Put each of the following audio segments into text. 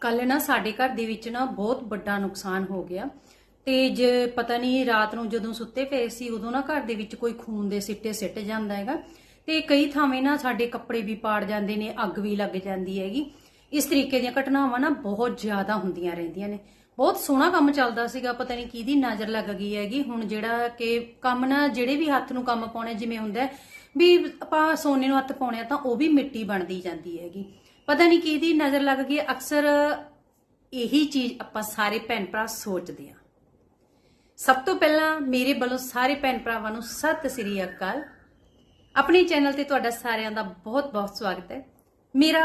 ਕੱਲ ਨਾ ਸਾਡੇ ਘਰ ਦੇ ਵਿੱਚ ਨਾ ਬਹੁਤ ਵੱਡਾ ਨੁਕਸਾਨ ਹੋ ਗਿਆ। ਤੇ ਜੇ ਪਤਾ ਨਹੀਂ ਰਾਤ ਨੂੰ ਜਦੋਂ ਸੁੱਤੇ ਪਏ ਸੀ, ਉਦੋਂ ਨਾ ਘਰ ਦੇ ਵਿੱਚ ਕੋਈ ਖੂਨ ਦੇ ਸਿੱਟੇ ਸਿੱਟ ਜਾਂਦਾ ਹੈਗਾ। ਤੇ ਕਈ ਥਾਵੇਂ ਨਾ ਸਾਡੇ ਕੱਪੜੇ ਵੀ ਪਾੜ ਜਾਂਦੇ ਨੇ, ਅੱਗ ਵੀ ਲੱਗ ਜਾਂਦੀ ਹੈਗੀ। ਇਸ ਤਰੀਕੇ ਦੀਆਂ ਘਟਨਾਵਾਂ ਨਾ ਬਹੁਤ ਜ਼ਿਆਦਾ ਹੁੰਦੀਆਂ ਰਹਿੰਦੀਆਂ ਨੇ। ਬਹੁਤ ਸੋਹਣਾ ਕੰਮ ਚੱਲਦਾ ਸੀਗਾ, ਪਤਾ ਨਹੀਂ ਕਿਹਦੀ ਨਜ਼ਰ ਲੱਗ ਗਈ ਹੈਗੀ। ਹੁਣ ਜਿਹੜਾ ਕਿ ਕੰਮ ਨਾ, ਜਿਹੜੇ ਵੀ ਹੱਥ ਨੂੰ ਕੰਮ ਪਾਉਣੇ ਜਿਵੇਂ ਹੁੰਦਾ ਵੀ ਆਪਾਂ ਸੋਨੇ ਨੂੰ ਹੱਥ ਪਾਉਣੇ ਆ ਤਾਂ ਉਹ ਵੀ ਮਿੱਟੀ ਬਣਦੀ ਜਾਂਦੀ ਹੈਗੀ। ਪਤਾ ਨਹੀਂ ਕਿਹਦੀ ਨਜ਼ਰ ਲੱਗ ਗਈ, ਅਕਸਰ ਇਹੀ ਚੀਜ਼ ਆਪਾਂ ਸਾਰੇ ਭੈਣ ਭਰਾ ਸੋਚਦੇ ਆ ਸਭ ਤੋਂ ਪਹਿਲਾਂ ਮੇਰੇ ਵੱਲੋਂ ਸਾਰੇ ਭੈਣ ਭਰਾਵਾਂ ਨੂੰ ਸਤਿ ਸ੍ਰੀ ਅਕਾਲ। ਆਪਣੇ ਚੈਨਲ ਤੇ ਤੁਹਾਡਾ ਸਾਰਿਆਂ ਦਾ ਬਹੁਤ-ਬਹੁਤ ਸਵਾਗਤ ਹੈ। ਮੇਰਾ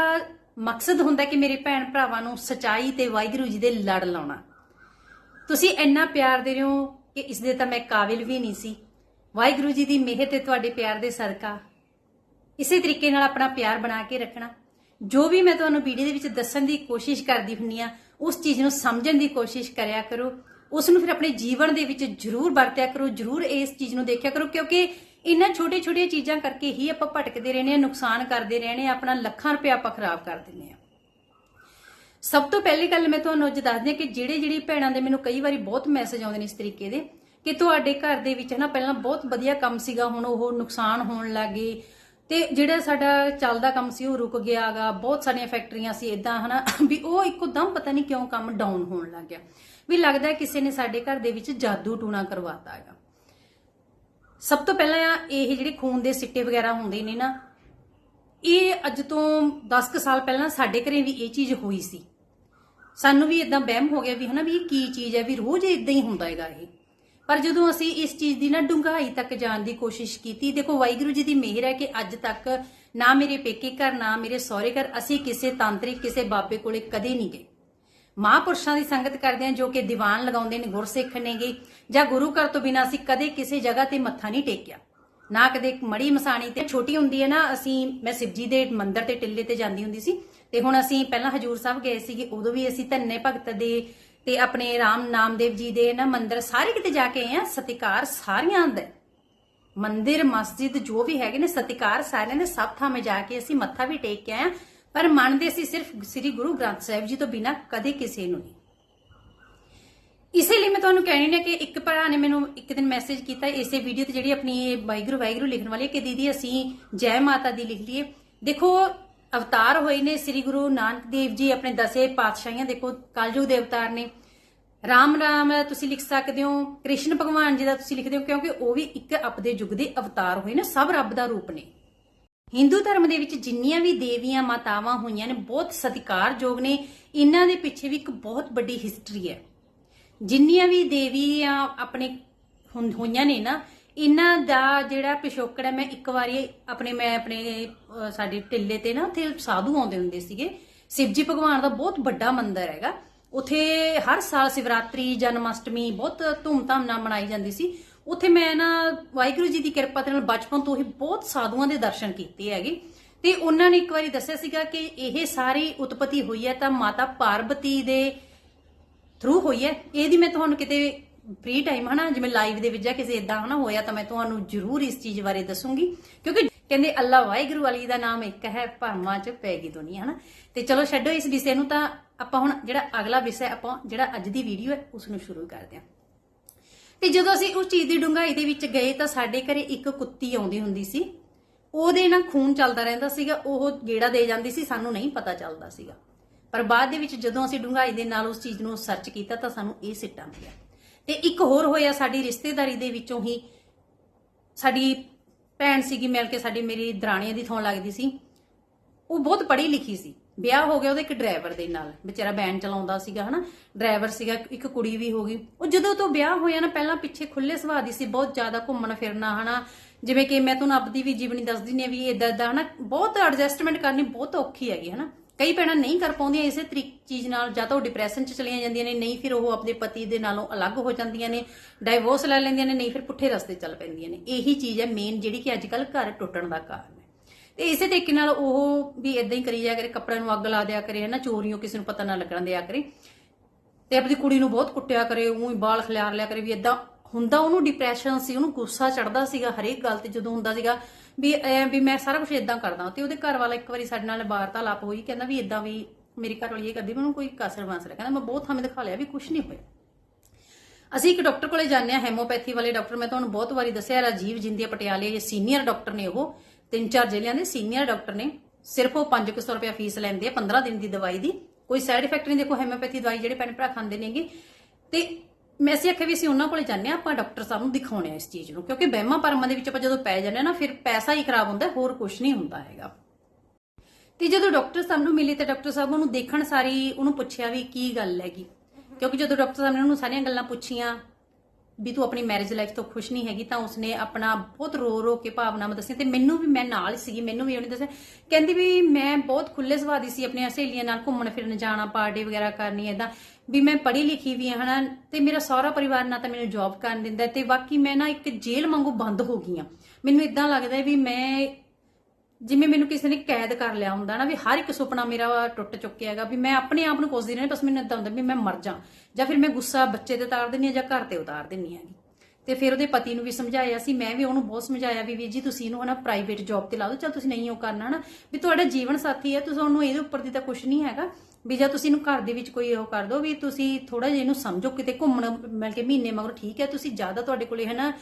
ਮਕਸਦ ਹੁੰਦਾ ਕਿ ਮੇਰੇ ਭੈਣ ਭਰਾਵਾਂ ਨੂੰ ਸਚਾਈ ਤੇ ਵਾਹਿਗੁਰੂ ਜੀ ਦੇ ਲੜ ਲਾਉਣਾ। ਤੁਸੀਂ ਇੰਨਾ ਪਿਆਰ ਦੇ ਰਹੇ ਹੋ ਕਿ ਇਸ ਦੇ ਤਾਂ ਮੈਂ ਕਾਬਿਲ ਵੀ ਨਹੀਂ ਸੀ। ਵਾਹਿਗੁਰੂ ਜੀ ਦੀ ਮਿਹਰ ਤੇ ਤੁਹਾਡੇ ਪਿਆਰ ਦੇ ਸਦਕਾ। ਇਸੇ ਤਰੀਕੇ ਨਾਲ ਆਪਣਾ ਪਿਆਰ ਬਣਾ ਕੇ ਰੱਖਣਾ। ਜੋ ਵੀ ਮੈਂ ਤੁਹਾਨੂੰ ਵੀਡੀਓ ਦੇ ਵਿੱਚ ਦੱਸਣ ਦੀ ਕੋਸ਼ਿਸ਼ ਕਰਦੀ ਹੁੰਨੀ ਆ, ਉਸ ਚੀਜ਼ ਨੂੰ ਸਮਝਣ ਦੀ ਕੋਸ਼ਿਸ਼ ਕਰਿਆ ਕਰੋ। ਉਸ ਨੂੰ ਫਿਰ ਆਪਣੇ ਜੀਵਨ ਦੇ ਵਿੱਚ ਜ਼ਰੂਰ ਵਰਤਿਆ ਕਰੋ, ਜ਼ਰੂਰ ਇਸ ਚੀਜ਼ ਨੂੰ ਦੇਖਿਆ ਕਰੋ, ਕਿਉਂਕਿ ਇਹਨਾਂ ਛੋਟੇ-ਛੋਟੀਆਂ ਚੀਜ਼ਾਂ ਕਰਕੇ ਹੀ ਆਪਾਂ ਭਟਕਦੇ ਰਹਿੰਦੇ ਆ ਨੁਕਸਾਨ ਕਰਦੇ ਰਹਿੰਦੇ ਆ ਆਪਣਾ ਲੱਖਾਂ ਰੁਪਏ ਆਪਾਂ ਖਰਾਬ ਕਰ ਦਿੰਦੇ ਆ ਸਭ ਤੋਂ ਪਹਿਲੀ ਗੱਲ ਮੈਂ ਤੁਹਾਨੂੰ ਅੱਜ ਦੱਸਦੀ ਹਾਂ ਕਿ ਜਿਹੜੇ ਜਿਹੜੀ ਭੈਣਾਂ ਦੇ ਮੈਨੂੰ ਕਈ ਵਾਰੀ ਬਹੁਤ ਮੈਸੇਜ ਆਉਂਦੇ ਨੇ ਇਸ ਤਰੀਕੇ ਦੇ, ਕਿ ਤੁਹਾਡੇ ਘਰ ਦੇ ਵਿੱਚ ਨਾ ਪਹਿਲਾਂ ਬਹੁਤ ਵਧੀਆ ਕੰਮ ਸੀਗਾ, ਹੁਣ ਉਹ ਨੁਕਸਾਨ ਹੋਣ ਲੱਗੇ ਤੇ ਜਿਹੜਾ ਸਾਡਾ ਚੱਲਦਾ ਕੰਮ ਸੀ, ਉਹ ਰੁਕ ਗਿਆਗਾ ਬਹੁਤ ਸਾਰੀਆਂ ਫੈਕਟਰੀਆਂ ਸੀ ਇਦਾਂ ਹਨਾ। ਵੀ ਉਹ ਇੱਕੋ ਦਮ ਪਤਾ ਨਹੀਂ ਕਿਉਂ ਕੰਮ ਡਾਊਨ ਹੋਣ ਲੱਗ ਗਿਆ। ਵੀ ਲੱਗਦਾ ਕਿਸੇ ਨੇ ਸਾਡੇ ਘਰ ਦੇ ਵਿੱਚ ਜਾਦੂ ਟੂਣਾ ਕਰਵਾਤਾ ਹੈਗਾ। ਸਭ ਤੋਂ ਪਹਿਲਾਂ ਇਹ ਜਿਹੜੇ ਖੂਨ ਦੇ ਸਿੱਟੇ ਵਗੈਰਾ ਹੁੰਦੇ ਨੇ ਨਾ, ਇਹ ਅੱਜ ਤੋਂ 10 ਕੁ ਸਾਲ ਪਹਿਲਾਂ ਸਾਡੇ ਘਰੇ ਵੀ ਇਹ ਚੀਜ਼ ਹੋਈ ਸੀ। ਸਾਨੂੰ ਵੀ ਇਦਾਂ ਵਹਿਮ ਹੋ ਗਿਆ ਵੀ ਹਨਾ ਵੀ ਇਹ ਕੀ ਚੀਜ਼ ਹੈ? ਵੀ ਰੋਜ਼ ਇਦਾਂ ਹੀ ਹੁੰਦਾ ਹੈਗਾ ਇਹ। ਪਰ ਜਦੋਂ ਅਸੀਂ ਇਸ ਚੀਜ਼ ਦੀ ਨਾ ਡੂੰਘਾਈ ਤੱਕ ਜਾਣ ਦੀ ਕੋਸ਼ਿਸ਼ ਕੀਤੀ, ਦੇਖੋ ਵਾਹਿਗੁਰੂ ਜੀ ਦੀ ਮਿਹਰ ਹੈ ਕਿ ਅੱਜ ਤੱਕ ਨਾ ਮੇਰੇ ਪੇਕੇ ਘਰ, ਨਾ ਮੇਰੇ ਸਹੁਰੇ ਘਰ ਅਸੀਂ ਕਿਸੇ ਤਾਂਤਰਿਕ, ਕਿਸੇ ਬਾਬੇ ਕੋਲੇ ਕਦੇ ਨਹੀਂ ਗਏ। ਮਹਾਂਪੁਰਸ਼ਾਂ ਦੀ ਸੰਗਤ ਕਰਦੇ ਆ ਜੋ ਕਿ ਦੀਵਾਨ ਲਗਾਉਂਦੇ ਨੇ, ਗੁਰਸਿੱਖ ਨੇਗੇ, ਜਾਂ ਗੁਰੂ ਘਰ ਤੋਂ ਬਿਨਾਂ ਅਸੀਂ ਕਦੇ ਕਿਸੇ ਜਗ੍ਹਾ ਤੇ ਮੱਥਾ ਨਹੀਂ ਟੇਕਿਆ। ਨਾ ਕਦੇ ਮੜੀ ਮਸਾਣੀ ਤੇ ਛੋਟੀ ਹੁੰਦੀ ਹੈ ਨਾ, ਅਸੀਂ, ਮੈਂ ਸਿਵਜੀ ਦੇ ਮੰਦਿਰ ਤੇ ਟਿੱਲੇ ਤੇ ਜਾਂਦੀ ਹੁੰਦੀ ਸੀ, ਤੇ ਹੁਣ ਅਸੀਂ ਪਹਿਲਾਂ ਹਜੂਰ ਸਾਹਿਬ ਗਏ ਸੀਗੇ, ਉਦੋਂ ਵੀ ਅਸੀਂ ਧੰਨੇ ਭਗਤ ਦੇ ਤੇ ਆਪਣੇ ਰਾਮ ਨਾਮਦੇਵ ਜੀ ਦੇ ਨਾ ਮੰਦਿਰ ਸਾਰੇ ਕਿਤੇ ਜਾ ਕੇ ਆਏ ਆ ਸਤਿਕਾਰ ਸਾਰਿਆਂ ਦਾ। ਹੈ। ਮੰਦਿਰ ਮਸਜਿਦ ਜੋ ਵੀ ਹੈਗੇ ਨੇ ਸਤਿਕਾਰ ਸਾਰਿਆਂ ਦੇ ਸਭ ਥਾਂ 'ਤੇ ਜਾ ਕੇ ਅਸੀਂ ਮੱਥਾ ਵੀ ਟੇਕ ਕੇ ਆਏ ਹਾਂ, ਪਰ ਮੰਨਦੇ ਸੀ ਸਿਰਫ ਸ੍ਰੀ ਗੁਰੂ ਗ੍ਰੰਥ ਸਾਹਿਬ ਜੀ ਤੋਂ ਬਿਨਾਂ ਕਦੇ ਕਿਸੇ ਨੂੰ ਨਹੀਂ। ਇਸੇ ਲਈ ਮੈਂ ਤੁਹਾਨੂੰ ਕਹਿਣੀ ਨੇ ਕਿ ਇੱਕ ਭਰਾ ਨੇ ਮੈਨੂੰ ਇੱਕ ਦਿਨ ਮੈਸੇਜ ਕੀਤਾ ਇਸੇ ਵੀਡੀਓ ਤੇ ਜਿਹੜੀ ਆਪਣੀ ਵਾਹਿਗੁਰੂ ਵਾਹਿਗੁਰੂ ਲਿਖਣ ਵਾਲੀ ਹੈ ਕਿ ਦੀਦੀ ਅਸੀਂ ਜੈ ਮਾਤਾ ਦੀ ਲਿਖ ਲਈਏ। ਦੇਖੋ ਅਵਤਾਰ ਹੋਏ ਨੇ, ਸ੍ਰੀ ਗੁਰੂ ਨਾਨਕ ਦੇਵ ਜੀ ਆਪਣੇ ਦਸੇ ਪਾਤਸ਼ਾਹੀਆਂ, ਦੇਖੋ ਕਲਯੁਗ ਦੇ ਅਵਤਾਰ ਨੇ। ਰਾਮ ਰਾਮ, ਤੁਸੀਂ ਲਿਖ ਸਕਦੇ ਹੋ, ਕ੍ਰਿਸ਼ਨ ਭਗਵਾਨ ਜੀ ਦਾ ਤੁਸੀਂ ਲਿਖਦੇ ਹੋ, ਕਿਉਂਕਿ ਉਹ ਵੀ ਇੱਕ ਆਪਦੇ ਯੁੱਗ ਦੇ ਅਵਤਾਰ ਹੋਏ ਨੇ, ਸਭ ਰੱਬ ਦਾ ਰੂਪ ਨੇ। ਹਿੰਦੂ ਧਰਮ ਦੇ ਵਿੱਚ ਜਿੰਨੀਆਂ ਵੀ ਦੇਵੀਆਂ, ਮਾਤਾਵਾਂ ਹੋਈਆਂ ਨੇ, ਬਹੁਤ ਸਤਿਕਾਰਯੋਗ ਨੇ। ਇਹਨਾਂ ਦੇ ਪਿੱਛੇ ਵੀ ਇੱਕ ਬਹੁਤ ਵੱਡੀ ਹਿਸਟਰੀ ਹੈ। ਜਿੰਨੀਆਂ ਵੀ ਦੇਵੀਆਂ ਆਪਣੇ ਹੋਈਆਂ ਨੇ ਨਾ ਇਹਨਾਂ ਦਾ ਜਿਹੜਾ ਪਿਛੋਕੜ ਹੈ, ਮੈਂ ਇੱਕ ਵਾਰੀ ਆਪਣੇ, ਮੈਂ ਆਪਣੇ ਸਾਡੇ ਟਿੱਲੇ ਤੇ ਨਾ ਉੱਥੇ ਸਾਧੂ ਆਉਂਦੇ ਹੁੰਦੇ ਸੀਗੇ। ਸ਼ਿਵਜੀ ਭਗਵਾਨ ਦਾ ਬਹੁਤ ਵੱਡਾ ਮੰਦਿਰ ਹੈਗਾ। ਉੱਥੇ ਹਰ ਸਾਲ ਸ਼ਿਵਰਾਤਰੀ ਜਨਮ ਅਸ਼ਟਮੀ ਬਹੁਤ ਧੂਮਧਾਮ ਨਾਲ ਮਨਾਈ ਜਾਂਦੀ ਸੀ। ਉੱਥੇ ਮੈਂ ਨਾ ਵਾਹਿਗੁਰੂ ਜੀ ਦੀ ਕਿਰਪਾ ਦੇ ਨਾਲ ਬਚਪਨ ਤੋਂ ਹੀ ਬਹੁਤ ਸਾਧੂਆਂ ਦੇ ਦਰਸ਼ਨ ਕੀਤੇ ਹੈਗੇ। ਤੇ ਉਹਨਾਂ ਨੇ ਇੱਕ ਵਾਰੀ ਦੱਸਿਆ ਸੀਗਾ ਕਿ ਇਹ ਸਾਰੀ ਉਤਪਤੀ ਹੋਈ ਹੈ ਤਾਂ ਮਾਤਾ ਪਾਰਵਤੀ ਦੇ ਥਰੂ ਹੋਈ ਹੈ। ਇਹਦੀ ਮੈਂ ਤੁਹਾਨੂੰ ਕਿਤੇ ਫ੍ਰੀ ਟਾਈਮ ਹਨਾ? ਜਿਵੇਂ ਲਾਈਵ ਦੇ ਵਿੱਚ ਜਾਂ ਕਿਸੇ ਇਦਾਂ ਹਨਾ ਹੋਇਆ ਤਾਂ ਮੈਂ ਤੁਹਾਨੂੰ ਜ਼ਰੂਰ ਇਸ ਚੀਜ਼ ਬਾਰੇ ਦੱਸੂੰਗੀ। ਕਿਉਂਕਿ ਕਹਿੰਦੇ ਅੱਲਾ ਵਾਹਿਗੁਰੂ ਵਾਲੀ ਦਾ ਨਾਮ ਇੱਕ ਹੈ ਭਰਮਾਂ 'ਚ ਪੈ ਗਈ ਦੁਨੀਆ, ਹਨਾ? ਤੇ ਚਲੋ ਛੱਡੋ ਇਸ ਵਿਸ਼ੇ ਨੂੰ ਤਾਂ ਆਪਾਂ ਹੁਣ ਜਿਹੜਾ ਅਗਲਾ ਵਿਸ਼ਾ ਆਪਾਂ ਜਿਹੜਾ ਅੱਜ ਦੀ ਵੀਡੀਓ ਹੈ, ਉਸ ਨੂੰ ਸ਼ੁਰੂ ਕਰਦੇ ਹਾਂ। ਤੇ ਜਦੋਂ ਅਸੀਂ ਉਸ ਚੀਜ਼ ਦੀ ਡੂੰਘਾਈ ਦੇ ਵਿੱਚ ਗਏ ਤਾਂ ਸਾਡੇ ਘਰੇ ਇੱਕ ਕੁੱਤੀ ਆਉਂਦੀ ਹੁੰਦੀ ਸੀ। ਉਹਦੇ ਨਾਲ ਖੂਨ ਚੱਲਦਾ ਰਹਿੰਦਾ ਸੀਗਾ, ਉਹ ਗੇੜਾ ਦੇ ਜਾਂਦੀ ਸੀ, ਸਾਨੂੰ ਨਹੀਂ ਪਤਾ ਚੱਲਦਾ ਸੀਗਾ। ਪਰ ਬਾਅਦ ਦੇ ਵਿੱਚ ਜਦੋਂ ਅਸੀਂ ਡੂੰਘਾਈ ਦੇ ਨਾਲ ਉਸ ਚੀਜ਼ ਨੂੰ ਸਰਚ ਕੀਤਾ ਤਾਂ ਸਾਨੂੰ ਇਹ ਸਿੱਟਾ ਮਿਲਿਆ। ਤੇ ਇੱਕ ਹੋਰ ਹੋਇਆ ਸਾਡੀ ਰਿਸ਼ਤੇਦਾਰੀ ਦੇ ਵਿੱਚੋਂ ਹੀ। ਸਾਡੀ ਭੈਣ ਸੀਗੀ ਮਿਲ ਕੇ ਸਾਡੀ ਮੇਰੀ ਦਰਾਣੀਆਂ ਦੀ ਥਾਂ ਲੱਗਦੀ ਸੀ। ਉਹ ਬਹੁਤ ਪੜ੍ਹੀ ਲਿਖੀ ਸੀ। ਵਿਆਹ ਹੋ ਗਿਆ ਉਹਦੇ ਇੱਕ ਡਰਾਈਵਰ ਦੇ ਨਾਲ। ਵਿਚਾਰਾ ਬੈਨ ਚਲਾਉਂਦਾ ਸੀਗਾ, ਹਨਾ? ਡਰਾਈਵਰ ਸੀਗਾ, ਇੱਕ ਕੁੜੀ ਵੀ ਹੋ ਗਈ। ਉਹ ਜਦੋਂ ਤੋਂ ਵਿਆਹ ਹੋਇਆ ਨਾ, ਪਹਿਲਾਂ ਪਿੱਛੇ ਖੁੱਲੇ ਸੁਭਾਅ ਦੀ ਸੀ, ਬਹੁਤ ਜ਼ਿਆਦਾ ਘੁੰਮਣ ਫਿਰਨਾ, ਹਨਾ? ਜਿਵੇਂ ਕਿ ਮੈਂ ਤੁਹਾਨੂੰ ਆਪਦੀ ਵੀ ਜੀਵਨੀ ਦੱਸਦੀ ਨੇ ਵੀ ਇਦਾਂ ਇਦਾਂ ਹਨਾ? ਬਹੁਤ ਐਡਜਸਟਮੈਂਟ ਕਰਨੀ ਬਹੁਤ ਔਖੀ ਹੈਗੀ, ਹਨਾ? ਕਈ ਭੈਣਾਂ ਨਹੀਂ ਕਰ ਪਾਉਂਦੀਆਂ, ਇਸੇ ਤਰੀਕ ਚੀਜ਼ ਨਾਲ ਜਾਂ ਤਾਂ ਉਹ ਡਿਪਰੈਸ਼ਨ 'ਚ ਚਲੀਆਂ ਜਾਂਦੀਆਂ ਨੇ, ਨਹੀਂ ਫਿਰ ਉਹ ਆਪਣੇ ਪਤੀ ਦੇ ਨਾਲੋਂ ਅਲੱਗ ਹੋ ਜਾਂਦੀਆਂ ਨੇ ਡਾਈਵੋਰਸ ਲੈ ਲੈਂਦੀਆਂ ਨੇ, ਨਹੀਂ ਫਿਰ ਪੁੱਠੇ ਰਸਤੇ ਚੱਲ ਪੈਂਦੀਆਂ ਨੇ। ਇਹੀ ਚੀਜ਼ ਹੈ ਮੇਨ ਜਿਹੜੀ ਕਿ ਅੱਜ ਕੱਲ ਘਰ ਟੁੱਟਣ ਦਾ ਕਾਰਨ ਹੈ। ਤੇ ਇਸੇ ਤਰੀਕੇ ਨਾਲ ਉਹ ਵੀ ਇਦਾਂ ਹੀ ਕਰੀ ਜਾ ਕਰੇ, ਕੱਪੜਿਆਂ ਨੂੰ ਅੱਗ ਲਾ ਦਿਆ ਕਰੇ, ਹਨਾ ਚੋਰੀਆਂ ਕਿਸੇ ਨੂੰ ਪਤਾ ਨਾ ਲੱਗਣ ਦਿਆ ਕਰੇ। ਤੇ ਆਪਣੀ ਕੁੜੀ ਨੂੰ ਬਹੁਤ ਕੁੱਟਿਆ ਕਰੇ ਉਹ ਬਾਲ ਖਿਲਾਰ ਲਿਆ ਕਰੇ ਵੀ ਇਦਾਂ ਹੁੰਦਾ ਉਹਨੂੰ ਡਿਪਰੈਸ਼ਨ ਸੀ, ਉਹਨੂੰ ਗੁੱਸਾ ਚੜਦਾ ਸੀਗਾ ਹਰੇਕ ਗੱਲ ਤੇ ਜਦੋਂ ਹੁੰਦਾ ਸੀਗਾ ਵੀ ਐਂ ਵੀ ਮੈਂ ਸਾਰਾ ਕੁਝ ਇਦਾਂ ਕਰਦਾ ਤੇ ਉਹਦੇ ਘਰ ਵਾਲਾ ਇੱਕ ਵਾਰੀ ਸਾਡੇ ਨਾਲ ਵਾਰਤਾਲਾਪ ਹੋਈ, ਕਹਿੰਦਾ ਵੀ ਇਦਾਂ ਵੀ ਮੇਰੀ ਘਰ ਵਾਲੀ ਇਹ ਕਰਦੀ ਮੈਨੂੰ ਕੋਈ ਕਸਰ ਵਾਂਸ ਕਹਿੰਦਾ ਮੈਂ ਬਹੁਤ ਥਾਵੇਂ ਦਿਖਾ ਲਿਆ ਵੀ ਕੁਝ ਨਹੀਂ ਹੋਇਆ। ਅਸੀਂ ਇੱਕ ਡਾਕਟਰ ਕੋਲੇ ਜਾਂਦੇ ਆ ਹੈਮੋਪੈਥੀ ਵਾਲੇ ਡਾਕਟਰ, ਮੈਂ ਤੁਹਾਨੂੰ ਬਹੁਤ ਵਾਰੀ ਦੱਸਿਆ, ਰਾਜੀਵ ਜਿੰਦੀਆ ਪਟਿਆਲੇ, ਇਹ ਸੀਨੀਅਰ ਡਾਕਟਰ ਨੇ ਉਹ, ਤਿੰਨ ਚਾਰ ਜ਼ਿਲ੍ਹਿਆਂ ਦੇ ਸੀਨੀਅਰ ਡਾਕਟਰ ਨੇ, ਸਿਰਫ ਉਹ 500 ਰੁਪਏ ਫੀਸ ਲੈਂਦੇ ਆ 15 ਦਿਨ ਦੀ ਦਵਾਈ ਦੀ, ਕੋਈ ਸਾਈਡ ਇਫੈਕਟ ਨਹੀਂ, ਦੇਖੋ ਹੈਮੋਪੈਥੀ ਦਵਾਈ ਜਿਹੜੇ ਭੈਣ ਭਰਾ ਖਾਂਦੇ ਨੇਗੇ, ਤੇ ਮੈਂ ਅਸੀਂ ਆਖਿਆ ਵੀ ਅਸੀਂ ਉਹਨਾਂ ਕੋਲੇ ਜਾਂਦੇ ਆ ਆਪਾਂ ਡਾਕਟਰ ਸਾਹਿਬ ਨੂੰ ਦਿਖਾਉਣੇ ਆ ਇਸ ਚੀਜ਼ ਨੂੰ, ਕਿਉਂਕਿ ਵਹਿਮਾਂ ਭਰਮਾਂ ਦੇ ਵਿੱਚ ਆਪਾਂ ਜਦੋਂ ਪੈ ਜਾਂਦੇ ਆ ਨਾ, ਫਿਰ ਪੈਸਾ ਹੀ ਖਰਾਬ ਹੁੰਦਾ, ਹੋਰ ਕੁਝ ਨਹੀਂ ਹੁੰਦਾ ਹੈਗਾ। ਤੇ ਜਦੋਂ ਡਾਕਟਰ ਸਾਹਿਬ ਨੂੰ ਮਿਲੀ ਤੇ ਡਾਕਟਰ ਸਾਹਿਬ ਉਹਨੂੰ ਦੇਖਣ ਸਾਰੀ ਉਹਨੂੰ ਪੁੱਛਿਆ ਵੀ ਕੀ ਗੱਲ ਹੈਗੀ। ਕਿਉਂਕਿ ਜਦੋਂ ਡਾਕਟਰ ਸਾਹਿਬ ਨੇ ਉਹਨੂੰ ਸਾਰੀਆਂ ਗੱਲਾਂ ਪੁੱਛੀਆਂ ਵੀ ਤੂੰ ਆਪਣੀ ਮੈਰਿਜ ਲਾਈਫ ਤੋਂ ਖੁਸ਼ ਨਹੀਂ ਹੈਗੀ ਤਾਂ ਉਸਨੇ ਆਪਣਾ ਬਹੁਤ ਰੋ ਰੋ ਕੇ ਭਾਵਨਾਵਾਂ ਦੱਸੀਆਂ ਤੇ ਮੈਨੂੰ ਵੀ ਮੈਂ ਨਾਲ ਸੀਗੀ, ਮੈਨੂੰ ਵੀ ਉਹਨੇ ਦੱਸਿਆ। ਕਹਿੰਦੀ ਵੀ ਮੈਂ ਬਹੁਤ ਖੁੱਲੇ ਸੁਭਾਅ ਦੀ ਸੀ ਆਪਣੀਆਂ ਸਹੇਲੀਆਂ ਨਾਲ ਘੁੰਮਣ ਫਿਰਨ ਜਾਣਾ ਪਾਰਟੀ ਵਗੈਰਾ ਕਰਨੀ, ਏਦਾਂ। ਵੀ ਮੈਂ ਪੜ੍ਹੀ ਲਿਖੀ ਵੀ ਹਾਂ ਹਨਾ, ਤੇ ਮੇਰਾ ਸਹੁਰਾ ਪਰਿਵਾਰ ਨਾ ਤਾਂ ਮੈਨੂੰ ਜੌਬ ਕਰਨ ਦਿੰਦਾ ਤੇ ਬਾਕੀ ਮੈਂ ਨਾ ਇੱਕ ਜੇਲ੍ਹ ਵਾਂਗੂ ਬੰਦ ਹੋ ਗਈ ਆ ਮੈਨੂੰ ਇਦਾਂ ਲੱਗਦਾ ਵੀ ਮੈਂ ਜਿਵੇਂ ਮੈਨੂੰ ਕਿਸੇ ਨੇ ਕੈਦ ਕਰ ਲਿਆ ਹੁੰਦਾ ਨਾ, ਵੀ ਹਰ ਇੱਕ ਸੁਪਨਾ ਮੇਰਾ ਟੁੱਟ ਚੁੱਕਿਆ ਹੈਗਾ, ਵੀ ਮੈਂ ਆਪਣੇ ਆਪ ਨੂੰ ਕੋਸਦੀ ਰਹਿੰਦੀ ਬਸ ਮੈਨੂੰ ਇਦਾਂ ਹੁੰਦਾ ਵੀ ਮੈਂ ਮਰ ਜਾ, ਜਾਂ ਫਿਰ ਮੈਂ ਗੁੱਸਾ ਬੱਚੇ ਤੇ ਉਤਾਰ ਦਿੰਨੀ ਆ ਜਾਂ ਘਰ ਤੇ ਉਤਾਰ ਦਿੰਨੀ ਹੈਗੀ। ਤੇ ਫਿਰ ਉਹਦੇ ਪਤੀ ਨੂੰ ਵੀ ਸਮਝਾਇਆ ਸੀ, ਮੈਂ ਵੀ ਉਹਨੂੰ ਬਹੁਤ ਸਮਝਾਇਆ, ਵੀ ਵੀਰ ਜੀ ਤੁਸੀਂ ਇਹਨੂੰ ਹਨਾ ਪ੍ਰਾਈਵੇਟ ਜੌਬ ਤੇ ਲਾ ਦਿਓ, ਚਲ ਤੁਸੀਂ ਨਹੀਂ ਉਹ ਕਰਨਾ ਹਨਾ, ਵੀ ਤੁਹਾਡਾ ਜੀਵਨ ਸਾਥੀ ਹੈ, ਤੁਸੀਂ ਉਹਨੂੰ ਇਹਦੇ ਉੱਪਰ ਦੀ ਤਾਂ ਕੁਝ ਨਹੀਂ ਹੈਗਾ, ਵੀ ਜਾਂ ਤੁਸੀਂ ਇਹਨੂੰ ਘਰ ਦੇ ਵਿੱਚ ਕੋਈ ਉਹ ਕਰ ਦਿਓ, ਵੀ ਤੁਸੀਂ ਥੋੜਾ ਜਿਹਾ ਇਹਨੂੰ ਸਮਝੋ, ਕਿਤੇ ਘੁੰਮਣ ਮਿਲ ਕੇ ਮਹੀਨੇ ਮਗਰ ਠੀਕ ਹੈ, ਤੁਸੀਂ ਜ਼ਿਆਦਾ ਤੁਹਾਡੇ ਕੋਲੇ ਹਨਾ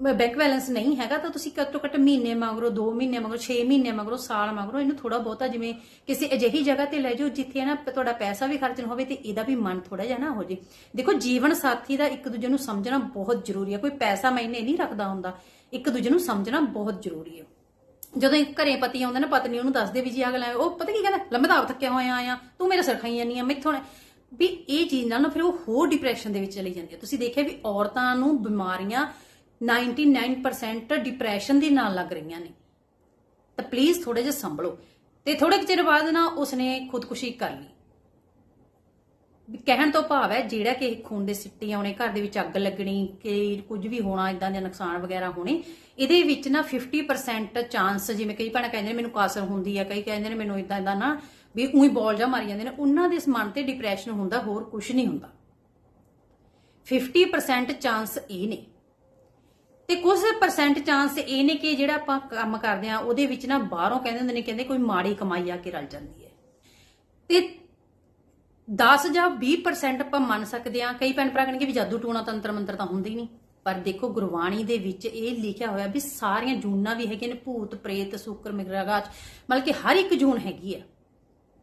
ਬੈਂਕ ਬੈਲੈਂਸ ਨਹੀਂ ਹੈਗਾ ਤਾਂ ਤੁਸੀਂ ਘੱਟੋ ਘੱਟ ਮਹੀਨੇ ਮਗਰੋਂ 2 ਮਹੀਨੇ ਮੰਗਰੋ 6 ਮਹੀਨੇ ਮਗਰੋਂ, ਸਾਲ ਮਗਰੋਂ ਇਹਨੂੰ ਥੋੜਾ ਬਹੁਤਾ ਜਿਵੇਂ ਕਿਸੇ ਅਜਿਹੀ ਜਗ੍ਹਾ ਤੇ ਲੈ ਜਾਓ ਜਿੱਥੇ ਨਾ ਤੁਹਾਡਾ ਪੈਸਾ ਵੀ ਖਰਚ ਨਾ ਹੋਵੇ ਤੇ ਇਹਦਾ ਵੀ ਮਨ ਥੋੜਾ ਜਿਹਾ ਨਾ ਹੋ ਜੇ। ਦੇਖੋ, ਜੀਵਨ ਸਾਥੀ ਦਾ ਇੱਕ ਦੂਜੇ ਨੂੰ ਸਮਝਣਾ ਬਹੁਤ ਜ਼ਰੂਰੀ ਹੈ। ਕੋਈ ਪੈਸਾ ਮੈਨੇ ਨਹੀਂ ਰੱਖਦਾ ਹੁੰਦਾ। ਇੱਕ ਦੂਜੇ ਨੂੰ ਸਮਝਣਾ ਬਹੁਤ ਜ਼ਰੂਰੀ ਹੈ। ਜਦੋਂ ਇੱਕ ਘਰੇ ਪਤੀ ਆਉਂਦਾ ਨਾ, ਪਤਨੀ ਉਹਨੂੰ ਦੱਸਦੇ ਵੀ ਜੀ ਅਗਲਾ ਉਹ ਪਤਾ ਕੀ ਕਹਿੰਦਾ? ਲੰਮੇ ਤਾਂ ਥੱਕਿਆ ਹੋਇਆ ਆਇਆ ਤੂੰ ਮੇਰੇ ਸਿਰ ਖਾਈ ਜਾਂਦੀ ਆ, ਮੈਥੋਂ ਨਾ- ਵੀ ਇਹ ਚੀਜ਼ ਨਾਲ ਨਾ ਫਿਰ ਉਹ ਹੋਰ ਡਿਪਰੈਸ਼ਨ ਦੇ ਵਿੱਚ ਚਲੀ ਜਾਂਦੀ ਹੈ। ਤੁਸੀਂ ਦੇਖਿਆ ਵੀ ਔਰਤਾਂ ਨੂੰ ਬਿਮਾਰੀਆਂ 99% ਡਿਪਰੈਸ਼ਨ ਦੇ ਨਾਲ ਲੱਗ ਰਹੀਆਂ ਨੇ। ਤਾਂ ਪਲੀਜ਼ ਥੋੜੇ ਜਿਹਾ ਸੰਭਲੋ। ਤੇ ਥੋੜੇ ਕੁ ਚਿਰ ਬਾਅਦ ਨਾ ਉਸਨੇ ਖੁਦਕੁਸ਼ੀ ਕਰ ਲਈ। ਕਹਿਣ ਤੋਂ ਭਾਵ ਹੈ, ਜਿਹੜਾ ਕਿ ਖੂਨ ਦੇ ਸਿੱਟੇ ਆਉਣੇ ਘਰ ਦੇ ਵਿੱਚ ਅੱਗ ਲੱਗਣੀ, ਕਿ ਕੁਝ ਵੀ ਹੋਣਾ ਇਦਾਂ ਦੇ ਨੁਕਸਾਨ ਵਗੈਰਾ ਹੋਣੇ, ਇਹਦੇ ਵਿੱਚ ਨਾ 50% ਚਾਂਸ ਜਿਵੇਂ ਕਈ ਭੈਣਾਂ ਕਹਿੰਦੇ ਨੇ, ਮੈਨੂੰ ਕਾਸਰ ਹੁੰਦੀ ਹੈ ਕਈ ਕਹਿੰਦੇ ਨੇ, ਮੈਨੂੰ ਇਦਾਂ ਇਦਾਂ ਨਾ, ਵੀ ਉਹੀ ਬੋਲ ਜਾ ਮਾਰੀ ਜਾਂਦੇ ਨੇ, ਉਹਨਾਂ ਦੇ ਮਨ ਤੇ ਡਿਪਰੈਸ਼ਨ ਹੁੰਦਾ, ਹੋਰ ਕੁਝ ਨਹੀਂ ਹੁੰਦਾ। 50% ਚਾਂਸ ਇਹ ਨੇ। ਤੇ ਕੁਝ ਪਰਸੈਂਟ ਚਾਂਸ ਇਹ ਨੇ ਕਿ ਜਿਹੜਾ ਆਪਾਂ ਕੰਮ ਕਰਦੇ ਆ ਉਹਦੇ ਵਿੱਚ ਨਾ ਬਾਹਰੋਂ ਕਹਿੰਦੇ ਹੁੰਦੇ ਨੇ, ਕਹਿੰਦੇ ਕੋਈ ਮਾੜੀ ਕਮਾਈ ਆ ਕੇ ਰਲ ਜਾਂਦੀ ਹੈ। ਤੇ 10 ਜਾਂ 20% ਆਪਾਂ ਮੰਨ ਸਕਦੇ ਆ ਕਈ ਭੈਣ ਭਰਾ ਕਹਿਣਗੇ ਵੀ ਜਾਦੂ ਟੂਣਾ ਤੰਤਰ ਮੰਤਰ ਤਾਂ ਹੁੰਦੇ ਹੀ ਨਹੀਂ। ਪਰ ਦੇਖੋ ਗੁਰਬਾਣੀ ਦੇ ਵਿੱਚ ਇਹ ਲਿਖਿਆ ਹੋਇਆ ਵੀ ਸਾਰੀਆਂ ਜੂਨਾਂ ਵੀ ਹੈਗੀਆਂ ਨੇ, ਭੂਤ, ਪ੍ਰੇਤ, ਸ਼ੁਕਰ ਮਿਗਰਾਗਾਚ ਮਤਲਬ ਕਿ ਹਰ ਇੱਕ ਜੂਨ ਹੈਗੀ ਆ।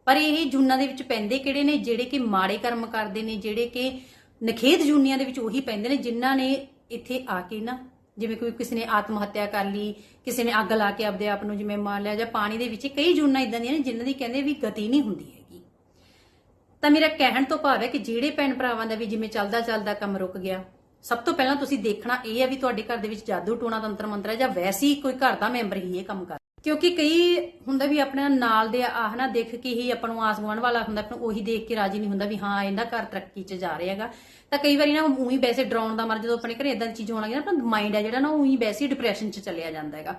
ਪਰ ਇਹ ਜੂਨਾਂ ਦੇ ਵਿੱਚ ਪੈਂਦੇ ਕਿਹੜੇ ਨੇ? ਜਿਹੜੇ ਕਿ ਮਾੜੇ ਕਰਮ ਕਰਦੇ ਨੇ, ਜਿਹੜੇ ਕਿ ਨਖੇਤ ਜੂਨੀਆਂ ਦੇ ਵਿੱਚ ਉਹੀ ਪੈਂਦੇ ਨੇ, ਜਿਨ੍ਹਾਂ ਨੇ ਇੱਥੇ ਆ ਕੇ ਨਾ ਜਿਵੇਂ ਕੋਈ ਕਿਸੇ ਨੇ ਆਤਮ ਹੱਤਿਆ ਕਰ ਲਈ, ਕਿਸੇ ਨੇ ਅੱਗ ਲਾ ਕੇ ਆਪਦੇ ਆਪ ਨੂੰ ਜਿਵੇਂ ਮਾਰ ਲਿਆ ਜਾਂ ਪਾਣੀ ਦੇ ਵਿੱਚ ਕਈ ਜੂਨਾਂ ਇਦਾਂ ਦੀਆਂ ਨੇ ਜਿਨ੍ਹਾਂ ਦੀ ਕਹਿੰਦੇ ਵੀ ਗਤੀ ਨਹੀਂ ਹੁੰਦੀ ਹੈਗੀ। ਤਾਂ ਮੇਰਾ ਕਹਿਣ ਤੋਂ ਭਾਵ ਹੈ ਕਿ ਜਿਹੜੇ ਭੈਣ ਭਰਾਵਾਂ ਦਾ ਵੀ ਜਿਵੇਂ ਚੱਲਦਾ ਚੱਲਦਾ ਕੰਮ ਰੁਕ ਗਿਆ, ਸਭ ਤੋਂ ਪਹਿਲਾਂ ਤੁਸੀਂ ਦੇਖਣਾ ਇਹ ਹੈ ਵੀ ਤੁਹਾਡੇ ਘਰ ਦੇ ਵਿੱਚ ਜਾਦੂ ਟੂਣਾ ਤੰਤਰ ਮੰਤਰ ਹੈ ਜਾਂ ਵੈਸੇ ਹੀ ਕੋਈ ਘਰ ਦਾ ਮੈਂਬਰ ਹੀ ਇਹ ਕੰਮ ਕਰ ਕਿਉਂਕਿ ਕਈ ਹੁੰਦਾ ਵੀ ਆਪਣੇ ਨਾਲ ਦੇ ਆਹ ਨਾ ਦੇਖ ਕੇ ਹੀ ਆਪਾਂ ਨੂੰ ਆਸ ਗੁਆਂਢ ਵਾਲਾ ਹੁੰਦਾ, ਆਪਾਂ ਨੂੰ ਉਹੀ ਦੇਖ ਕੇ ਰਾਜੀ ਨਹੀਂ ਹੁੰਦਾ ਵੀ ਹਾਂ, ਇਹਦਾ ਘਰ ਤਰੱਕੀ 'ਚ ਜਾ ਰਿਹਾ ਹੈਗਾ। ਤਾਂ ਕਈ ਵਾਰੀ ਨਾ ਉਹੀ ਵੈਸੇ ਡਰਾਉਣ ਦਾ ਮਰ, ਜਦੋਂ ਆਪਣੇ ਘਰੇ ਇਦਾਂ ਦੀ ਚੀਜ਼ ਹੋਣ ਲੱਗੀ ਨਾ, ਆਪਣਾ ਮਾਈਂਡ ਹੈ ਜਿਹੜਾ ਨਾ, ਉਹੀ ਵੈਸੇ ਹੀ ਡਿਪਰੈਸ਼ਨ 'ਚ ਚਲਿਆ ਜਾਂਦਾ ਹੈਗਾ।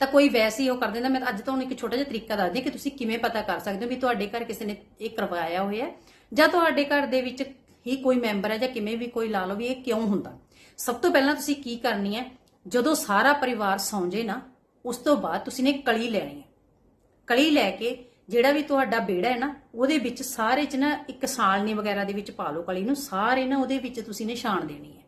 ਤਾਂ ਕੋਈ ਵੈਸੇ ਹੀ ਉਹ ਕਰ ਦਿੰਦਾ, ਮੈਂ ਅੱਜ ਤੁਹਾਨੂੰ ਇੱਕ ਛੋਟਾ ਜਿਹਾ ਤਰੀਕਾ ਦੱਸਦੀ ਹਾਂ ਕਿ ਤੁਸੀਂ ਕਿਵੇਂ ਪਤਾ ਕਰ ਸਕਦੇ ਹੋ ਵੀ ਤੁਹਾਡੇ ਘਰ ਕਿਸੇ ਨੇ ਇਹ ਕਰਵਾਇਆ ਹੋਇਆ ਜਾਂ ਤੁਹਾਡੇ ਘਰ ਦੇ ਵਿੱਚ ਹੀ ਕੋਈ ਮੈਂਬਰ ਹੈ, ਜਾਂ ਕਿਵੇਂ ਵੀ ਕੋਈ ਲਾ ਲਓ ਵੀ ਇਹ ਕਿਉਂ ਹੁੰਦਾ। ਸਭ ਤੋਂ ਪਹਿਲਾਂ ਤੁਸੀਂ ਕੀ ਕਰਨੀ ਹੈ, ਜਦੋਂ ਸਾਰਾ ਪਰਿਵਾਰ ਸੌਂ ਜੇ ਨਾ ਉਸ ਤੋਂ ਬਾਅਦ ਤੁਸੀਂ ਨੇ ਕਲੀ ਲੈਣੀ ਹੈ। ਕਲੀ ਲੈ ਕੇ ਜਿਹੜਾ ਵੀ ਤੁਹਾਡਾ ਬੇੜਾ ਹੈ ਨਾ, ਉਹਦੇ ਵਿੱਚ ਸਾਰੇ ਚ ਨਾ ਇੱਕ ਸਾਲਨੀ ਵਗੈਰਾ ਦੇ ਵਿੱਚ ਪਾ ਲਓ ਕਲੀ ਨੂੰ, ਸਾਰੇ ਨਾ ਉਹਦੇ ਵਿੱਚ ਤੁਸੀਂ ਨੇ ਛਾਣ ਦੇਣੀ ਹੈ।